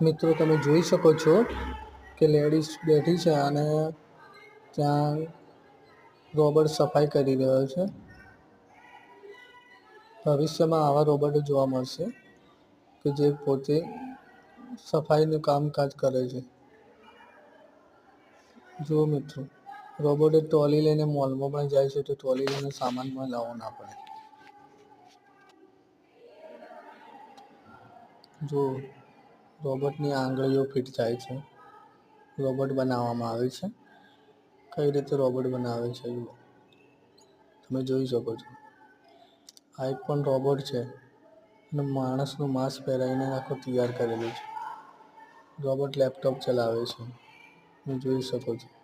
મિત્રો, તમે જોઈ શકો છો કે લેડીઝ બેઠી છે અને ત્યાં રોબોટ સફાઈ કરી રહ્યો છે. ભવિષ્યમાં આવા રોબોટો જોવા મળશે કે જે પોતે સફાઈનું કામકાજ કરે છે. જુઓ મિત્રો, રોબોટે ટ્રોલી લઈને મોલમાં પણ જાય છે તો ટ્રોલી લઈને સામાન પણ લાવવો ના પડે. જો રોબોટની આંગળીઓ ફિટ થાય છે. રોબોટ બનાવવામાં આવે છે. કઈ રીતે રોબોટ બનાવે છે તમે જોઈ શકો છો. આ એક પણ રોબોટ છે અને માણસનું માસ્ક પહેરાવીને આખો તૈયાર કરેલું છે. રોબોટ લેપટોપ ચલાવે છે. તમે જોઈ શકો છો.